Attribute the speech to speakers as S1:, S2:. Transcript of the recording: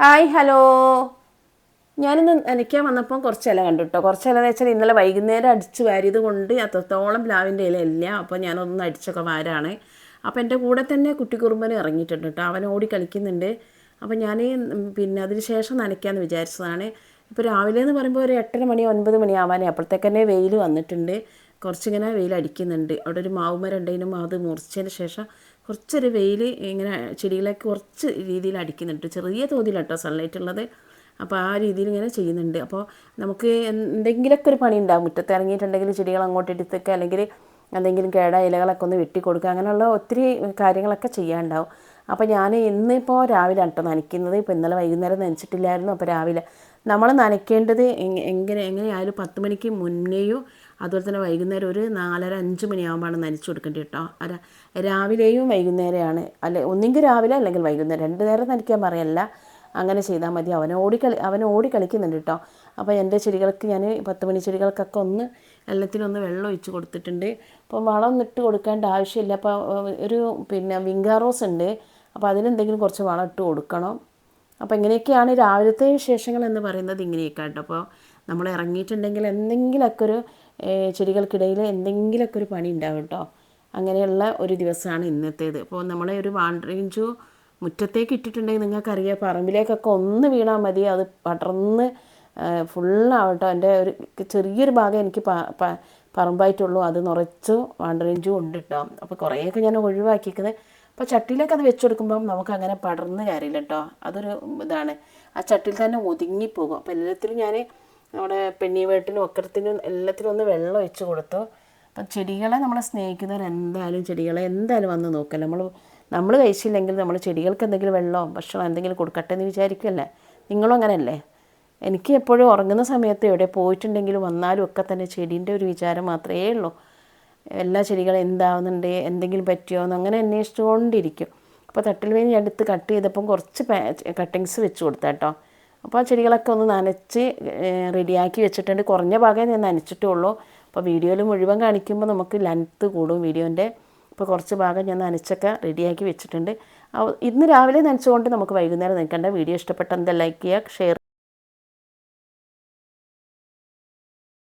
S1: Hi hello. ഞാനിന്ന് നനയ്ക്കാൻ വന്നപ്പോൾ കുറച്ച് ഇല കണ്ടു കേട്ടോ കുറച്ച് ഇല എന്ന് വെച്ചാൽ ഇന്നലെ വൈകുന്നേരം അടിച്ച് വാരിയത് കൊണ്ട് അത്രത്തോളം പ്ലാവിന്റെ ഇല ഇല്ല. അപ്പോൾ ഞാനൊന്ന് അടിച്ചൊക്കെ വാരാണ്. അപ്പോൾ എന്റെ കൂടെ തന്നെ കുട്ടിക്കുറുമ്പന് ഇറങ്ങിയിട്ടുണ്ട് കേട്ടോ. അവൻ ഓടി കളിക്കുന്നുണ്ട്. അപ്പോൾ ഞാൻ പിന്നെ അതിന് ശേഷം നനയ്ക്കാമെന്ന് വിചാരിച്ചതാണ്. ഇപ്പോൾ രാവിലെ എന്ന് പറയുമ്പോൾ ഒരു എട്ടര മണി ഒൻപത് മണി ആവാനേ അപ്പോഴത്തേക്കന്നെ വെയിൽ വന്നിട്ടുണ്ട്. കുറച്ചിങ്ങനെ വെയിൽ അടിക്കുന്നുണ്ട് അവിടെ ഒരു മാവുമരം ഉണ്ടായിരുന്നു അത് മുറിച്ചതിന് ശേഷം കുറച്ചൊരു വെയിൽ ഇങ്ങനെ ചെടികളൊക്കെ കുറച്ച് രീതിയിൽ അടിക്കുന്നുണ്ട്. ചെറിയ തോതിലാട്ടോ സൺലൈറ്റ് ഉള്ളത്. അപ്പോൾ ആ രീതിയിൽ ഇങ്ങനെ ചെയ്യുന്നുണ്ട്. അപ്പോൾ നമുക്ക് എന്തെങ്കിലുമൊക്കെ ഒരു പണി ഉണ്ടാകും മുറ്റത്ത് ഇറങ്ങിയിട്ടുണ്ടെങ്കിൽ ചെടികൾ അങ്ങോട്ട് എടുത്തൊക്കെ അല്ലെങ്കിൽ എന്തെങ്കിലും കേട ഇലകളൊക്കെ ഒന്ന് വെട്ടി കൊടുക്കുക. അങ്ങനെയുള്ള ഒത്തിരി കാര്യങ്ങളൊക്കെ ചെയ്യാനുണ്ടാവും. അപ്പോൾ ഞാൻ ഇന്നിപ്പോൾ രാവിലെ കേട്ടോ നനയ്ക്കുന്നത്. ഇപ്പോൾ ഇന്നലെ വൈകുന്നേരം നനച്ചിട്ടില്ലായിരുന്നു. അപ്പോൾ രാവിലെ നമ്മൾ നനയ്ക്കേണ്ടത് എങ് എങ്ങനെ എങ്ങനെയായാലും പത്ത് മണിക്ക് മുന്നേയോ അതുപോലെ തന്നെ വൈകുന്നേരം ഒരു നാലര അഞ്ച് മണിയാകുമ്പോഴാണ് നനച്ചു കൊടുക്കേണ്ടത് കേട്ടോ. അര രാവിലെയും വൈകുന്നേരമാണ്. അല്ലെ ഒന്നെങ്കിൽ രാവിലെ അല്ലെങ്കിൽ വൈകുന്നേരം. രണ്ട് നേരം നനയ്ക്കാൻ പറയല്ല. അങ്ങനെ ചെയ്താൽ മതി. അവൻ ഓടിക്കളി അവനെ ഓടി കളിക്കുന്നുണ്ട് കേട്ടോ. അപ്പോൾ എന്റെ ചെടികൾക്ക് ഞാൻ പത്ത് മണി ചെടികൾക്കൊക്കെ ഒന്ന് എല്ലാത്തിനൊന്ന് വെള്ളം ഒഴിച്ച് കൊടുത്തിട്ടുണ്ട്. അപ്പോൾ വളം ഒന്നും ഇട്ട് കൊടുക്കേണ്ട ആവശ്യമില്ല. അപ്പോൾ ഒരു പിന്നെ വിങ്കാറോസ് ഉണ്ട്. അപ്പോൾ അതിനെന്തെങ്കിലും കുറച്ച് വളം ഇട്ട് കൊടുക്കണം. അപ്പോൾ ഇങ്ങനെയൊക്കെയാണ് രാവിലത്തെ വിശേഷങ്ങൾ എന്ന് പറയുന്നത് ഇങ്ങനെയൊക്കെ അപ്പോൾ നമ്മൾ ഇറങ്ങിയിട്ടുണ്ടെങ്കിൽ എന്തെങ്കിലുമൊക്കെ ഒരു ചെടികൾക്കിടയിൽ എന്തെങ്കിലുമൊക്കെ ഒരു പണി ഉണ്ടാവും കേട്ടോ. അങ്ങനെയുള്ള ഒരു ദിവസമാണ് ഇന്നത്തേത്. അപ്പോൾ നമ്മളെ ഒരു വാണ്ടറിഞ്ചു മുറ്റത്തേക്ക് ഇട്ടിട്ടുണ്ടെങ്കിൽ നിങ്ങൾക്കറിയാം പറമ്പിലേക്കൊക്കെ ഒന്ന് വീണാൽ മതി. അത് പടർന്ന് ഫുള്ളാവട്ടോ എന്റെ ഒരു ചെറിയൊരു ഭാഗം എനിക്ക് പറമ്പായിട്ടുള്ളൂ. അത് നിറച്ചു വാണ്ടറിഞ്ചും ഉണ്ട് കേട്ടോ. അപ്പോൾ കുറേയൊക്കെ ഞാൻ ഒഴിവാക്കിക്കുന്നത് അപ്പോൾ ചട്ടിയിലേക്ക് അത് വെച്ച് കൊടുക്കുമ്പം നമുക്ക് അങ്ങനെ പടർന്ന് കയറില്ല കേട്ടോ അതൊരു ഇതാണ്. ആ ചട്ടിയിൽ തന്നെ ഒതുങ്ങിപ്പോകും. അപ്പോൾ എല്ലാത്തിലും ഞാൻ നമ്മുടെ പെണ്ണി വീട്ടിലും ഒക്കരത്തിനും എല്ലാത്തിനും ഒന്ന് വെള്ളം ഒഴിച്ച് കൊടുത്തു. അപ്പം ചെടികളെ നമ്മളെ സ്നേഹിക്കുന്നവർ എന്തായാലും ചെടികളെ എന്തായാലും വന്ന് നോക്കല്ല. നമ്മൾ നമ്മൾ കഴിച്ചില്ലെങ്കിൽ നമ്മൾ ചെടികൾക്ക് എന്തെങ്കിലും വെള്ളമോ ഭക്ഷണം എന്തെങ്കിലും കൊടുക്കട്ടെ എന്ന് വിചാരിക്കുമല്ലേ നിങ്ങളും അങ്ങനെയല്ലേ? എനിക്ക് എപ്പോഴും ഉറങ്ങുന്ന സമയത്ത് എവിടെ പോയിട്ടുണ്ടെങ്കിലും വന്നാലും ഒക്കെ തന്നെ ചെടീന്റെ ഒരു വിചാരം മാത്രമേ ഉള്ളൂ. എല്ലാ ചെടികളും എന്താവുന്നുണ്ട് എന്തെങ്കിലും പറ്റിയോ എന്ന് അങ്ങനെ അന്വേഷിച്ചുകൊണ്ടിരിക്കും. അപ്പോൾ തട്ടിൽ വേനി എടുത്ത് കട്ട് ചെയ്തപ്പം കുറച്ച് കട്ടിങ്സ് വെച്ച് കൊടുത്താട്ടോ അപ്പോൾ ആ ചെടികളൊക്കെ ഒന്ന് നനച്ച് റെഡിയാക്കി വെച്ചിട്ടുണ്ട്. കുറഞ്ഞ ഭാഗമേ ഞാൻ നനച്ചിട്ടുള്ളൂ. അപ്പോൾ വീഡിയോയിൽ മുഴുവൻ കാണിക്കുമ്പോൾ നമുക്ക് ലെങ്ത്ത് കൂടും വീഡിയോന്റെ. അപ്പോൾ കുറച്ച് ഭാഗം ഞാൻ നനച്ചൊക്കെ റെഡിയാക്കി വെച്ചിട്ടുണ്ട്. ഇന്ന് രാവിലെ നനച്ചുകൊണ്ട് നമുക്ക് വൈകുന്നേരം നിൽക്കേണ്ട. വീഡിയോ ഇഷ്ടപ്പെട്ടെന്താ ലൈക്ക് ചെയ്യുക ഷെയർ